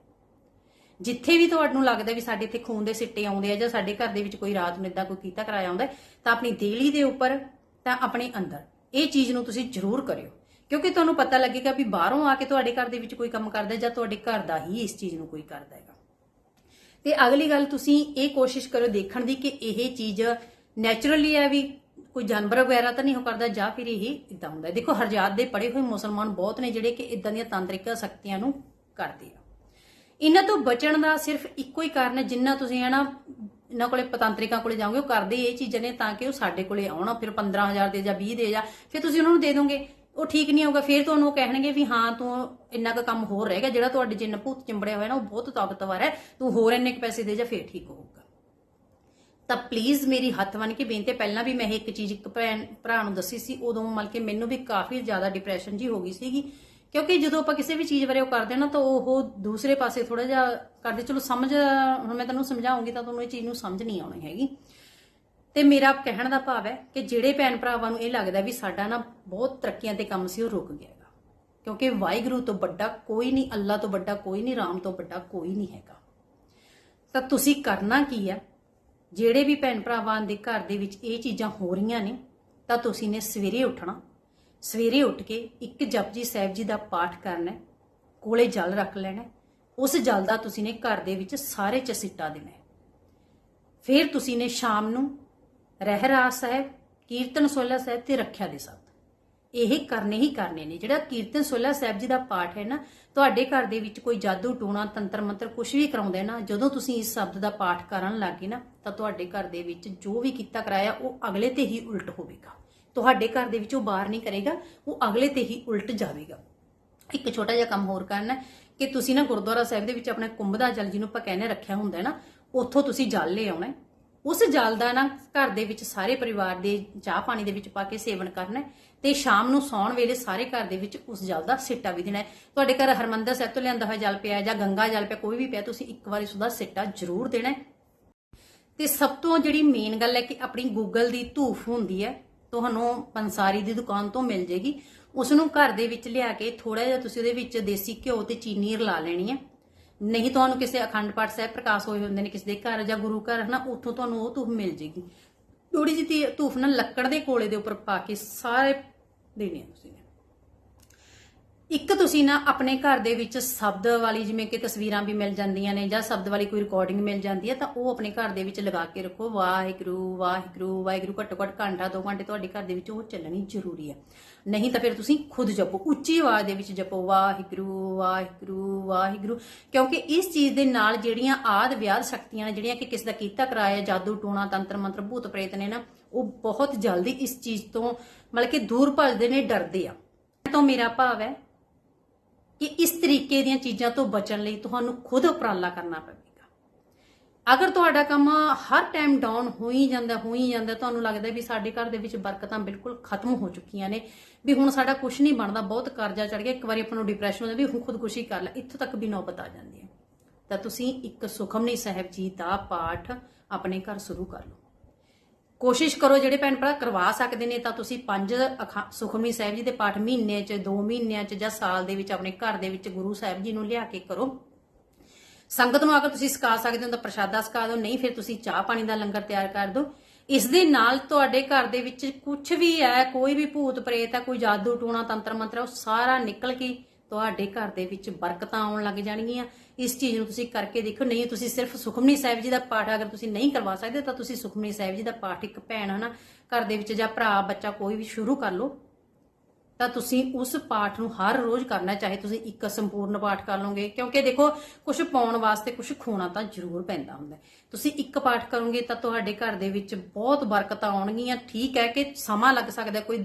ਜਿੱਥੇ ਵੀ ਤੁਹਾਨੂੰ ਲੱਗਦਾ ਵੀ ਸਾਡੇ ਇੱਥੇ ਖੂਨ ਦੇ ਸਿੱਟੇ ਆਉਂਦੇ ਆ ਜਾਂ ਸਾਡੇ ਘਰ ਦੇ ਵਿੱਚ ਕੋਈ ਰਾਤ ਨੂੰ ਇਦਾਂ ਕੋਈ ਕੀਤਾ ਕਰਾਇਆ ਆਉਂਦਾ ਤਾਂ ਆਪਣੀ ਦੇਲੀ ਦੇ ਉੱਪਰ, ਤਾਂ ਆਪਣੇ ਅੰਦਰ। ਇਹ ਚੀਜ਼ ਨੂੰ ਤੁਸੀਂ ਜ਼ਰੂਰ ਕਰਿਓ। ਕਿਉਂਕਿ ਤੁਹਾਨੂੰ ਪਤਾ ਲੱਗੇਗਾ ਵੀ ਬਾਹਰੋਂ ਆ ਕੇ ਤੁਹਾਡੇ ਘਰ ਦੇ ਵਿੱਚ ਕੋਈ ਕੰਮ ਕਰਦਾ ਜਾਂ ਤੁਹਾਡੇ ਘਰ ਦਾ ਹੀ ਇਸ ਚੀਜ਼ ਨੂੰ ਕੋਈ ਕਰਦਾ ਹੈਗਾ। ਤੇ ਅਗਲੀ ਗੱਲ ਤੁਸੀਂ ਇਹ ਕੋਸ਼ਿਸ਼ ਕਰੋ ਦੇਖਣ ਦੀ ਕਿ ਇਹ ਚੀਜ਼ ਨੇਚਰਲੀ ਹੈ ਵੀ ਕੋਈ ਜਾਨਵਰ ਵਗੈਰਾ ਤਾਂ ਨਹੀਂ ਹੋ ਕਰਦਾ ਜਾਂ ਫਿਰ ਇਹ ਇਦਾਂ ਹੁੰਦਾ ਦੇਖੋ ਹਰਜਾਤ ਦੇ ਪੜੇ ਹੋਏ ਮੁਸਲਮਾਨ ਬਹੁਤ ਨੇ ਜਿਹੜੇ ਕਿ ਇਦਾਂ ਦੀਆਂ ਤਾਂਤਰਿਕ ਸ਼ਕਤੀਆਂ ਨੂੰ ਕਰਦੇ ਆ। ਇਹਨਾਂ ਤੋਂ ਬਚਣ ਦਾ ਸਿਰਫ ਇੱਕੋ ਹੀ ਕਾਰਨ ਹੈ ਜਿੰਨਾ ਤੁਸੀਂ ਹੈ ਨਾ ਇਹਨਾਂ ਕੋਲੇ ਪਤੰਤਰਿਕਾਂ ਕੋਲੇ ਜਾਓਗੇ, ਉਹ ਕਰਦੇ ਇਹ ਚੀਜ਼ਾਂ ਨੇ ਤਾਂ ਕਿ ਉਹ ਸਾਡੇ ਕੋਲੇ ਆਉਣ, ਫਿਰ 15000 ਦੇ ਜਾਂ 20 ਦੇ ਜਾਂ ਫਿਰ ਤੁਸੀਂ ਉਹਨਾਂ ਨੂੰ ਦੇ ਦੋਗੇ। ਉਹ ਠੀਕ ਨਹੀਂ ਹੋਊਗਾ ਫਿਰ ਤੁਹਾਨੂੰ ਉਹ ਕਹਿਣਗੇ ਵੀ ਹਾਂ, ਤੂੰ ਇੰਨਾ ਕੁ ਕੰਮ ਹੋਰ ਰਹਿ ਗਿਆ, ਜਿਹੜਾ ਤੁਹਾਡੇ ਜਿੰਨ ਭੂਤ ਚਿੰਬੜਿਆ ਹੋਇਆ ਨਾ, ਉਹ ਬਹੁਤ ਤਾਕਤਵਰ ਹੈ। ਤੂੰ ਹੋਰ ਇੰਨੇ ਕੁ ਪੈਸੇ ਦੇ ਜਾਂ, ਫਿਰ ਠੀਕ ਹੋਊਗਾ। ਤਾਂ ਪਲੀਜ਼ ਮੇਰੀ ਹੱਥ ਬਨ ਕੇ ਬੇਨਤੀ ਪਹਿਲਾਂ ਵੀ ਮੈਂ ਇਹ ਇੱਕ ਚੀਜ਼ ਇੱਕ ਭੈਣ, ਭਰਾ ਨੂੰ ਦੱਸੀ ਸੀ, ਉਦੋਂ ਮਤਲਬ ਕਿ ਮੈਨੂੰ ਵੀ ਕਾਫੀ ਜ਼ਿਆਦਾ ਡਿਪਰੈਸ਼ਨ ਜੀ ਹੋ ਗਈ ਸੀਗੀ। ਕਿਉਂਕਿ ਜਦੋਂ ਆਪਾਂ ਕਿਸੇ ਵੀ ਚੀਜ਼ ਬਾਰੇ ਉਹ ਕਰਦੇ ਹਾਂ ਨਾ, ਤਾਂ ਉਹ ਦੂਸਰੇ ਪਾਸੇ ਥੋੜਾ ਜਿਹਾ ਕਰਦੇ, ਚਲੋ ਸਮਝ, ਹੁਣ ਮੈਂ ਤੁਹਾਨੂੰ ਸਮਝਾਉਂਗੀ ਤਾਂ ਤੁਹਾਨੂੰ ਇਹ ਚੀਜ਼ ਨੂੰ ਸਮਝ ਨਹੀਂ ਆਉਣੀ ਹੈਗੀ। ਤੇ ਮੇਰਾ ਕਹਿਣ ਦਾ ਭਾਵ ਹੈ ਕਿ ਜਿਹੜੇ ਭੈਣ ਭਰਾਵਾਂ ਨੂੰ ਇਹ ਲੱਗਦਾ ਵੀ ਸਾਡਾ ਨਾ ਬਹੁਤ ਤਰੱਕੀਆਂ ਤੇ ਕੰਮ ਸੀ, ਉਹ ਰੁਕ ਗਿਆ ਹੈਗਾ। ਕਿਉਂਕਿ ਵਾਹਿਗੁਰੂ ਤੋਂ ਵੱਡਾ ਕੋਈ ਨਹੀਂ, ਅੱਲਾ ਤੋਂ ਵੱਡਾ ਕੋਈ ਨਹੀਂ, ਰਾਮ ਤੋਂ ਵੱਡਾ ਕੋਈ ਨਹੀਂ ਹੈਗਾ। ਤਾਂ ਤੁਸੀਂ ਕਰਨਾ ਕੀ ਹੈ? ਜਿਹੜੇ ਵੀ ਭੈਣ ਭਰਾਵਾਂ ਦੇ ਘਰ ਦੇ ਵਿੱਚ ਇਹ ਚੀਜ਼ਾਂ ਹੋ ਰਹੀਆਂ ਨੇ, ਤਾਂ ਤੁਸੀਂ ਨੇ ਸਵੇਰੇ ਉੱਠਣਾ। ਸਵੇਰੇ ਉੱਠ ਕੇ ਇੱਕ ਜਪਜੀ ਸਾਹਿਬ ਜੀ ਦਾ ਪਾਠ ਕਰਨਾ ਕੋਲੇ ਜਲ ਰੱਖ ਲੈਣਾ ਉਸ ਜਲ ਦਾ ਤੁਸੀਂ ਨੇ ਘਰ ਦੇ ਵਿੱਚ ਸਾਰੇ ਚ ਸਿੱਟਾ ਦੇਣਾ ਫਿਰ ਤੁਸੀਂ ਨੇ ਸ਼ਾਮ ਨੂੰ ਰਹਿਰਾਸ ਸਾਹਿਬ, ਕੀਰਤਨ ਸੋਲਾ ਸਾਹਿਬ ਤੇ ਰੱਖਿਆ ਦੇ ਸ਼ਬਦ ਇਹ ਕਰਨੇ ਹੀ ਕਰਨੇ ਨੇ। ਜਿਹੜਾ ਕੀਰਤਨ ਸੋਲਾ ਸਾਹਿਬ ਜੀ ਦਾ ਪਾਠ ਹੈ ਨਾ, ਤੁਹਾਡੇ ਘਰ ਦੇ ਵਿੱਚ ਕੋਈ ਜਾਦੂ ਟੂਣਾ ਤੰਤਰ ਮੰਤਰ ਕੁਝ ਵੀ ਕਰਾਉਂਦੇ ਨਾ, ਜਦੋਂ ਤੁਸੀਂ ਇਸ ਸ਼ਬਦ ਦਾ ਪਾਠ ਕਰਨ ਲੱਗੇ ਨਾ, ਤਾਂ ਤੁਹਾਡੇ ਘਰ ਦੇ ਵਿੱਚ ਜੋ ਵੀ ਕੀਤਾ ਕਰਾਇਆ, ਉਹ ਅਗਲੇ ਤੇ ਹੀ ਉਲਟ ਹੋਵੇਗਾ। ਤੁਹਾਡੇ ਘਰ ਦੇ ਵਿੱਚ ਉਹ ਬਾਹਰ ਨਹੀਂ ਕਰੇਗਾ, ਉਹ ਅਗਲੇ ਤੇ ਹੀ ਉਲਟ ਜਾਵੇਗਾ। ਇੱਕ ਛੋਟਾ ਜਿਹਾ ਕੰਮ ਹੋਰ ਕਰਨਾ ਕਿ ਤੁਸੀਂ ਨਾ ਗੁਰਦੁਆਰਾ ਸਾਹਿਬ ਦੇ ਵਿੱਚ ਆਪਣਾ ਕੁੰਭ ਦਾ ਜਲ ਜਿਹਨੂੰ ਆਪਾਂ ਕਹਿੰਦੇ ਰੱਖਿਆ ਹੁੰਦਾ ਨਾ, ਉੱਥੋਂ ਤੁਸੀਂ ਜਲ ਲੈ ਆਉਣਾ ਉਸ ਜਲ ਦਾ ਨਾ ਘਰ ਦੇ ਵਿੱਚ ਸਾਰੇ ਪਰਿਵਾਰ ਦੇ ਚਾਹ ਪਾਣੀ ਦੇ ਵਿੱਚ ਪਾ ਕੇ ਸੇਵਨ ਕਰਨਾ ਹੈ ਤੇ ਸ਼ਾਮ ਨੂੰ ਸੌਣ ਵੇਲੇ ਸਾਰੇ ਘਰ ਦੇ ਵਿੱਚ ਉਸ ਜਲ ਦਾ ਸਿੱਟਾ ਵੀ ਦੇਣਾ ਤੁਹਾਡੇ ਘਰ ਹਰਮੰਦਰ ਸਾਹਿਬ ਤੋਂ ਲਿਆਂਦਾ ਹੋਇਆ ਜਲ ਪਿਆ ਜਾਂ ਗੰਗਾ ਜਲ ਪਿਆ, ਕੋਈ ਵੀ ਪਿਆ, ਤੁਸੀਂ ਇੱਕ ਵਾਰੀ ਉਸ ਦਾ ਸਿੱਟਾ ਜ਼ਰੂਰ ਦੇਣਾ ਹੈ। ਤੇ ਸਭ ਤੋਂ ਜਿਹੜੀ ਮੇਨ ਗੱਲ ਹੈ ਕਿ ਆਪਣੀ ਗੂਗਲ ਦੀ ਧੂਫ ਹੁੰਦੀ ਹੈ, ਤੁਹਾਨੂੰ ਪੰਸਾਰੀ ਦੀ ਦੁਕਾਨ ਤੋਂ ਮਿਲ ਜੇਗੀ। ਉਸ ਨੂੰ ਘਰ ਦੇ ਵਿੱਚ ਲਿਆ ਕੇ ਥੋੜਾ ਜਿਹਾ ਤੁਸੀਂ ਉਹਦੇ ਵਿੱਚ ਦੇਸੀ ਘਿਓ ਤੇ ਚੀਨੀ ਰਲਾ ਲੈਣੀ ਹੈ। ਨਹੀਂ ਤੁਹਾਨੂੰ ਕਿਸੇ ਅਖੰਡ ਪਾਠ ਸਾਹਿਬ ਪ੍ਰਕਾਸ਼ ਹੋਏ ਹੁੰਦੇ ਨੇ, ਕਿਸੇ ਦੇ ਘਰ ਜਾਂ ਗੁਰੂ ਘਰ, ਹਨਾ, ਉੱਥੋਂ ਤੁਹਾਨੂੰ ਉਹ ਧੂਫ ਮਿਲ ਜੇਗੀ। ਥੋੜੀ ਜਿਹੀ ਧੂਫ ਨਾਲ ਲੱਕੜ ਦੇ ਕੋਲੇ ਦੇ ਉੱਪਰ ਪਾ ਕੇ ਸਾਰੇ ਦੇਣੇ ਆ ਤੁਸੀਂ। ਇੱਕ ਤੁਸੀਂ ਨਾ ਆਪਣੇ ਘਰ ਦੇ ਵਿੱਚ ਸ਼ਬਦ ਵਾਲੀ ਜਿਵੇਂ ਕਿ ਤਸਵੀਰਾਂ ਵੀ ਮਿਲ ਜਾਂਦੀਆਂ ਨੇ ਜਾਂ ਸ਼ਬਦ ਵਾਲੀ ਕੋਈ ਰਿਕਾਰਡਿੰਗ ਮਿਲ ਜਾਂਦੀ ਹੈ ਤਾਂ ਉਹ ਆਪਣੇ ਘਰ ਦੇ ਵਿੱਚ ਲਗਾ ਕੇ ਰੱਖੋ। ਵਾਹਿਗੁਰੂ ਵਾਹਿਗੁਰੂ ਵਾਹਿਗੁਰੂ ਘੱਟੋ ਘੱਟ ਘੰਟਾ, ਦੋ ਘੰਟੇ ਤੁਹਾਡੇ ਘਰ ਦੇ ਵਿੱਚ ਉਹ ਚੱਲਣੀ ਜ਼ਰੂਰੀ ਹੈ। ਨਹੀਂ ਤਾਂ ਫਿਰ ਤੁਸੀਂ ਖੁਦ ਜਪੋ, ਉੱਚੀ ਆਵਾਜ਼ ਦੇ ਵਿੱਚ ਜਪੋ, ਵਾਹਿਗੁਰੂ ਵਾਹਿਗੁਰੂ ਵਾਹਿਗੁਰੂ। ਕਿਉਂਕਿ ਇਸ ਚੀਜ਼ ਦੇ ਨਾਲ ਜਿਹੜੀਆਂ ਆਦ ਵਿਆਦ ਸ਼ਕਤੀਆਂ ਨੇ, ਜਿਹੜੀਆਂ ਕਿ ਕਿਸ ਦਾ ਕੀਤਾ ਕਰਾਇਆ, ਜਾਦੂ, ਟੋਣਾ, ਤੰਤਰ, ਮੰਤਰ, ਭੂਤ ਪ੍ਰੇਤ ਨੇ ਨਾ, ਉਹ ਬਹੁਤ ਜਲਦੀ ਇਸ ਚੀਜ਼ ਤੋਂ ਮਤਲਬ ਕਿ ਦੂਰ ਭੱਜਦੇ ਨੇ, ਡਰਦੇ ਆ। ਤੋਂ ਮੇਰਾ ਭਾਵ ਹੈ ਕਿ ਇਸ ਤਰੀਕੇ ਦੀਆਂ ਚੀਜ਼ਾਂ ਤੋਂ ਬਚਣ ਲਈ ਤੁਹਾਨੂੰ ਖੁਦ ਉਪਰਾਲਾ ਕਰਨਾ ਪਵੇਗਾ। ਅਗਰ ਤੁਹਾਡਾ ਕੰਮ ਹਰ ਟਾਈਮ ਡਾਊਨ ਹੋਈ ਜਾਂਦਾ ਹੋਈ ਜਾਂਦਾ, ਤੁਹਾਨੂੰ ਲੱਗਦਾ ਵੀ ਸਾਡੇ ਘਰ ਦੇ ਵਿੱਚ ਬਰਕਤਾਂ ਬਿਲਕੁਲ ਖਤਮ ਹੋ ਚੁੱਕੀਆਂ ਨੇ, ਵੀ ਹੁਣ ਸਾਡਾ ਕੁਝ ਨਹੀਂ ਬਣਦਾ, ਬਹੁਤ ਕਰਜ਼ਾ ਚੜ ਗਿਆ, ਇੱਕ ਵਾਰੀ ਆਪਾਂ ਨੂੰ ਡਿਪਰੈਸ਼ਨ ਹੁੰਦਾ ਵੀ ਹੁਣ ਖੁਦਕੁਸ਼ੀ ਕਰ ਲੈ, ਇੱਥੋਂ ਤੱਕ ਵੀ ਨੌਬਤ ਆ ਜਾਂਦੀ ਹੈ। ਤਾਂ ਤੁਸੀਂ ਇੱਕ ਸੁਖਮਨੀ ਸਾਹਿਬ ਜੀ ਦਾ ਪਾਠ ਆਪਣੇ ਘਰ ਸ਼ੁਰੂ ਕਰ ਲਓ। ਕੋਸ਼ਿਸ਼ ਕਰੋ ਜਿਹੜੇ ਭੈਣ ਭਰਾ ਕਰਵਾ ਸਕਦੇ ਨੇ, ਤਾਂ ਤੁਸੀਂ ਪੰਜ ਅਖਾ- ਸੁਖਮਨੀ ਸਾਹਿਬ ਜੀ ਦੇ ਪਾਠ ਮਹੀਨੇ 'ਚ 2 ਮਹੀਨਿਆਂ 'ਚ ਜਾਂ ਸਾਲ ਦੇ ਵਿੱਚ ਆਪਣੇ ਘਰ ਦੇ ਵਿੱਚ ਗੁਰੂ ਸਾਹਿਬ ਜੀ ਨੂੰ ਲਿਆ ਕੇ ਕਰੋ। ਸੰਗਤ ਨੂੰ ਅਗਰ ਤੁਸੀਂ ਸਿਖਾ ਸਕਦੇ ਹੋ ਤਾਂ ਪ੍ਰਸ਼ਾਦਾ ਸਿਖਾ ਦਿਓ, ਨਹੀਂ ਫਿਰ ਤੁਸੀਂ ਚਾਹ ਪਾਣੀ ਦਾ ਲੰਗਰ ਤਿਆਰ ਕਰ ਦਿਓ। ਇਸ ਦੇ ਨਾਲ ਤੁਹਾਡੇ ਘਰ ਦੇ ਵਿੱਚ ਕੁਝ ਵੀ ਹੈ, ਕੋਈ ਵੀ ਭੂਤ ਪ੍ਰੇਤ ਹੈ, ਕੋਈ ਜਾਦੂ ਟੂਣਾ ਤੰਤਰ ਮੰਤਰ ਉਹ ਸਾਰਾ ਨਿਕਲ ਕੇ ਤੁਹਾਡੇ ਘਰ ਦੇ ਵਿੱਚ ਬਰਕਤਾਂ ਆਉਣ ਲੱਗ ਜਾਣਗੀਆਂ। ਇਸ ਚੀਜ਼ ਨੂੰ ਤੁਸੀਂ ਕਰਕੇ ਦੇਖੋ, ਨਹੀਂ ਤੁਸੀਂ ਸਿਰਫ ਸੁਖਮਨੀ ਸਾਹਿਬ ਜੀ ਦਾ ਪਾਠ ਅਗਰ ਤੁਸੀਂ ਨਹੀਂ ਕਰਵਾ ਸਕਦੇ, ਤਾਂ ਤੁਸੀਂ ਸੁਖਮਨੀ ਸਾਹਿਬ ਜੀ ਦਾ ਪਾਠ ਇੱਕ ਭੈਣ, ਹਨਾ, ਘਰ ਦੇ ਵਿੱਚ ਜਾਂ ਭਰਾ, ਬੱਚਾ ਕੋਈ ਵੀ ਸ਼ੁਰੂ ਕਰ ਲਓ, ਤਾਂ ਤੁਸੀਂ ਉਸ ਪਾਠ ਨੂੰ ਹਰ ਰੋਜ਼ ਕਰਨਾ, ਚਾਹੇ ਤੁਸੀਂ ਇੱਕ ਸੰਪੂਰਨ ਪਾਠ ਕਰ ਲਓਗੇ, ਕਿਉਂਕਿ ਦੇਖੋ ਕੁਝ ਪਾਉਣ ਵਾਸਤੇ ਕੁਝ ਖੋਣਾ ਤਾਂ ਜ਼ਰੂਰ ਪੈਂਦਾ ਹੁੰਦਾ ਤੁਸੀਂ ਇੱਕ ਪਾਠ ਕਰੋਗੇ ਤਾਂ ਤੁਹਾਡੇ ਘਰ ਦੇ ਵਿੱਚ ਬਹੁਤ ਬਰਕਤਾਂ ਆਉਣਗੀਆਂ, ਠੀਕ ਹੈ ਕਿ ਸਮਾਂ ਲੱਗ ਸਕਦਾ ਕੋਈ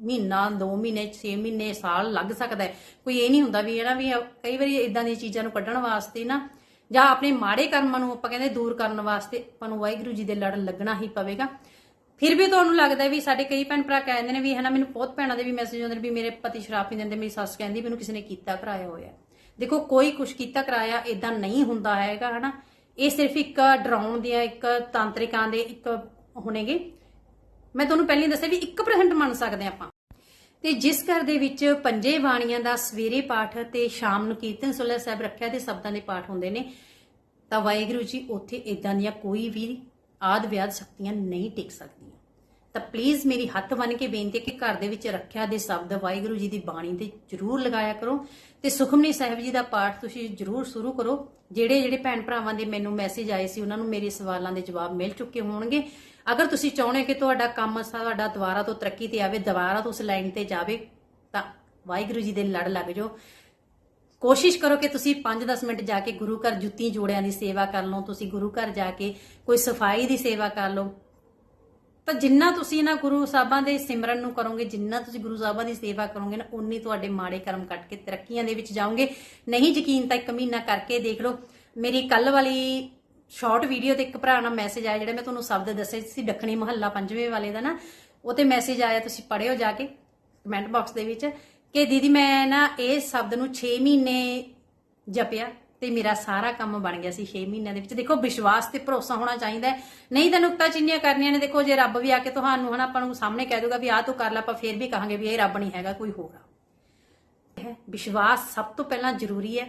ਮਹੀਨਾ 2 ਮਹੀਨੇ 6 ਮਹੀਨੇ, ਸਾਲ ਲੱਗ ਸਕਦਾ ਹੈ। ਕੋਈ ਇਹ ਨਹੀਂ ਹੁੰਦਾ ਵੀ ਜਿਹੜਾ ਵੀ ਕਈ ਵਾਰੀ ਇਦਾਂ ਦੀਆਂ ਚੀਜ਼ਾਂ ਨੂੰ ਕੱਢਣ ਵਾਸਤੇ ਨਾ ਜਾਂ ਆਪਣੇ ਮਾੜੇ ਕਰਮਾਂ ਨੂੰ ਆਪਾਂ ਕਹਿੰਦੇ ਦੂਰ ਕਰਨ ਵਾਸਤੇ ਆਪਾਂ ਨੂੰ ਵਾਹਿਗੁਰੂ ਜੀ ਦੇ ਲੜ ਲੱਗਣਾ ਹੀ ਪਵੇਗਾ। ਫਿਰ ਵੀ ਤੁਹਾਨੂੰ ਲੱਗਦਾ ਵੀ ਸਾਡੇ ਕਈ ਭੈਣ ਭਰਾ ਕਹਿੰਦੇ ਨੇ ਵੀ ਹਨਾ, ਮੈਨੂੰ ਬਹੁਤ ਭੈਣਾਂ ਦੇ ਵੀ ਮੈਸੇਜ ਆਉਂਦੇ ਨੇ ਵੀ ਮੇਰੇ ਪਤੀ ਸ਼ਰਾਬ ਪੀਂਦੇ ਨੇ ਮੇਰੀ ਸੱਸ ਕਹਿੰਦੀ ਮੈਨੂੰ ਕਿਸੇ ਨੇ ਕੀਤਾ ਕਰਾਇਆ ਹੋਇਆ ਦੇਖੋ, ਕੋਈ ਕੁਛ ਕੀਤਾ ਕਰਾਇਆ ਇਦਾਂ ਨਹੀਂ ਹੁੰਦਾ ਹੈਗਾ ਹਨਾ। ਇਹ ਸਿਰਫ ਇੱਕ ਡਰਾਉਣ ਦੀਆਂ ਇੱਕ ਤਾਂਤਰਿਕਾਂ ਦੇ ਇੱਕ ਹੋਣਗੇ। ਮੈਂ ਤੁਹਾਨੂੰ ਪਹਿਲਾਂ ਦੱਸਿਆ ਵੀ 1% ਮੰਨ ਸਕਦੇ ਆਪਾਂ। ਤੇ ਜਿਸ ਘਰ ਦੇ ਵਿੱਚ ਪੰਜੇ ਬਾਣੀਆਂ ਦਾ ਸਵੇਰੇ ਪਾਠ ਤੇ ਸ਼ਾਮ ਨੂੰ ਕੀਰਤਨ ਸੁਲਾ ਸਾਹਿਬ ਰੱਖਿਆ ਤੇ ਸ਼ਬਦਾਂ ਦੇ ਪਾਠ ਹੁੰਦੇ ਨੇ, ਤਾਂ ਵਾਹਿਗੁਰੂ ਜੀ, ਉੱਥੇ ਇਦਾਂ ਦੀਆਂ ਕੋਈ ਵੀ ਆਦ ਵਿਆਦ ਸ਼ਕਤੀਆਂ ਨਹੀਂ ਟਿਕ ਸਕਦੀਆਂ। ਤਾਂ ਪਲੀਜ਼ ਮੇਰੀ ਹੱਥ ਬੰਨ ਕੇ ਬੇਨਤੀ ਹੈ ਕਿ ਘਰ ਦੇ ਵਿੱਚ ਰੱਖਿਆ ਦੇ ਸ਼ਬਦ ਵਾਹਿਗੁਰੂ ਜੀ ਦੀ ਬਾਣੀ ਤੇ ਜਰੂਰ ਲਗਾਇਆ ਕਰੋ ਤੇ ਸੁਖਮਨੀ ਸਾਹਿਬ ਜੀ ਦਾ ਪਾਠ ਤੁਸੀਂ ਜਰੂਰ ਸ਼ੁਰੂ ਕਰੋ। ਜਿਹੜੇ ਜਿਹੜੇ ਭੈਣ ਭਰਾਵਾਂ ਦੇ ਮੈਨੂੰ ਮੈਸੇਜ ਆਏ ਸੀ, ਉਹਨਾਂ ਨੂੰ ਮੇਰੇ ਸਵਾਲਾਂ ਦੇ ਜਵਾਬ ਮਿਲ ਚੁੱਕੇ ਹੋਣਗੇ। ਅਗਰ ਤੁਸੀਂ ਚਾਹੁੰਦੇ ਹੋ ਕਿ ਤੁਹਾਡਾ ਕੰਮ ਤੁਹਾਡਾ ਦੁਬਾਰਾ ਤੋਂ ਤਰੱਕੀ ਤੇ ਆਵੇ, ਦੁਬਾਰਾ ਤੋਂ ਉਸ ਲਾਈਨ ਤੇ ਜਾਵੇ, ਤਾਂ ਵਾਹਿਗੁਰੂ ਜੀ ਦੇ ਲੜ ਲੱਗ ਜਾਓ। ਕੋਸ਼ਿਸ਼ ਕਰੋ ਕਿ ਤੁਸੀਂ 5-10 ਮਿੰਟ ਜਾ ਕੇ ਗੁਰੂ ਘਰ ਜੁੱਤੀ ਜੋੜਿਆਂ ਦੀ ਸੇਵਾ ਕਰ ਲਓ, ਤੁਸੀਂ ਗੁਰੂ ਘਰ ਜਾ ਕੇ ਕੋਈ ਸਫ਼ਾਈ ਦੀ ਸੇਵਾ ਕਰ ਲਓ। ਤਾਂ ਜਿੰਨਾ ਤੁਸੀਂ ਇਹਨਾਂ ਗੁਰੂ ਸਾਹਿਬਾਂ ਦੇ ਸਿਮਰਨ ਨੂੰ ਕਰੋਗੇ, ਜਿੰਨਾ ਤੁਸੀਂ ਗੁਰੂ ਸਾਹਿਬਾਂ ਦੀ ਸੇਵਾ ਕਰੋਗੇ ਨਾ ਉਨੀ ਤੁਹਾਡੇ ਮਾੜੇ ਕਰਮ ਕੱਟ ਕੇ ਤਰੱਕੀਆਂ ਦੇ ਵਿੱਚ ਜਾਓਗੇ। ਨਹੀਂ ਯਕੀਨ ਤਾਂ ਇੱਕ ਮਹੀਨਾ ਕਰਕੇ ਦੇਖ ਲਓ। ਮੇਰੀ ਕੱਲ ਵਾਲੀ ਸ਼ਾਰਟ ਵੀਡੀਓ ਤੇ ਇੱਕ ਭਰਾ ਨਾਲ ਮੈਸੇਜ ਆਇਆ, ਜਿਹੜਾ ਮੈਂ ਤੁਹਾਨੂੰ ਸ਼ਬਦ ਦੱਸੇ ਸੀ, ਦੱਖਣੀ ਮਹੱਲਾ ਪੰਜਵੇਂ ਵਾਲੇ ਦਾ ਨਾ, ਉਹ ਤੇ ਮੈਸੇਜ ਆਇਆ, ਤੁਸੀਂ ਪੜਿਓ ਜਾ ਕੇ ਕਮੈਂਟ ਬਾਕਸ ਦੇ ਵਿੱਚ, ਕਿ ਦੀਦੀ ਮੈਂ ਨਾ ਇਹ ਸ਼ਬਦ ਨੂੰ 6 ਮਹੀਨੇ ਜਪਿਆ। ਤੇ ਮੇਰਾ ਸਾਰਾ ਕੰਮ ਬਣ ਗਿਆ ਸੀ 6 ਮਹੀਨਿਆਂ ਦੇ ਵਿੱਚ। ਦੇਖੋ, ਵਿਸ਼ਵਾਸ ਤੇ ਭਰੋਸਾ ਹੋਣਾ ਚਾਹੀਦਾ ਹੈ। ਨਹੀਂ ਤਾਂ ਨੁਕਤਾ ਚੀਨੀਆਂ ਕਰਨੀਆਂ ਨੇ, ਦੇਖੋ, ਜੇ ਰੱਬ ਵੀ ਆ ਕੇ ਤੁਹਾਨੂੰ ਹਨਾ ਆਪਾਂ ਨੂੰ ਸਾਹਮਣੇ ਕਹਿ ਦੂਗਾ ਵੀ ਆਹ ਤੂੰ ਕਰ ਲੈ, ਆਪਾਂ ਫੇਰ ਵੀ ਕਹਾਂਗੇ ਵੀ ਇਹ ਰੱਬ ਨਹੀਂ ਹੈਗਾ, ਕੋਈ ਹੋਰ ਆ ਹੈ, ਵਿਸ਼ਵਾਸ ਸਭ ਤੋਂ ਪਹਿਲਾਂ ਜ਼ਰੂਰੀ ਹੈ।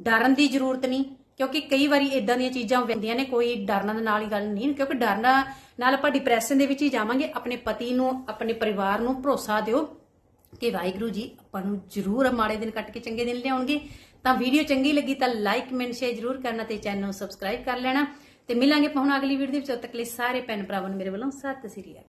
ਡਰਨ ਦੀ ਜ਼ਰੂਰਤ ਨਹੀਂ, ਕਿਉਂਕਿ ਕਈ ਵਾਰੀ ਇਦਾਂ ਦੀਆਂ ਚੀਜ਼ਾਂ ਹੁੰਦੀਆਂ ਨੇ, ਕੋਈ ਡਰਨ ਦੇ ਨਾਲ ਹੀ ਗੱਲ ਨਹੀਂ, ਕਿਉਂਕਿ ਡਰਨਾ ਨਾਲ ਆਪਾਂ ਡਿਪਰੈਸ਼ਨ ਦੇ ਵਿੱਚ ਹੀ ਜਾਵਾਂਗੇ। ਆਪਣੇ ਪਤੀ ਨੂੰ, ਆਪਣੇ ਪਰਿਵਾਰ ਨੂੰ ਭਰੋਸਾ ਦਿਓ ਕਿ ਵਾਹਿਗੁਰੂ ਜੀ ਆਪਾਂ ਨੂੰ ਜ਼ਰੂਰ ਮਾੜੇ ਦਿਨ ਕੱਟ ਕੇ ਚੰਗੇ ਦਿਨ ਲਿਆਉਣਗੇ। ਤਾਂ ਵੀਡੀਓ ਚੰਗੀ ਲੱਗੀ ਤਾਂ ਲਾਈਕ ਕਮੈਂਟ ਸ਼ੇਅਰ ਜ਼ਰੂਰ ਕਰਨਾ ਤੇ ਚੈਨਲ ਨੂੰ ਸਬਸਕ੍ਰਾਈਬ ਕਰ ਲੈਣਾ ਤੇ ਮਿਲਾਂਗੇ ਪਹੁੰਚ ਅਗਲੀ ਵੀਡੀਓ ਦੇ ਵਿੱਚ। ਤੱਕ ਲਈ ਸਾਰੇ ਭੈਣ ਭਰਾਵਾਂ ਨੂੰ ਮੇਰੇ ਵੱਲੋਂ ਸਤਿ ਸ੍ਰੀ ਅਕਾਲ।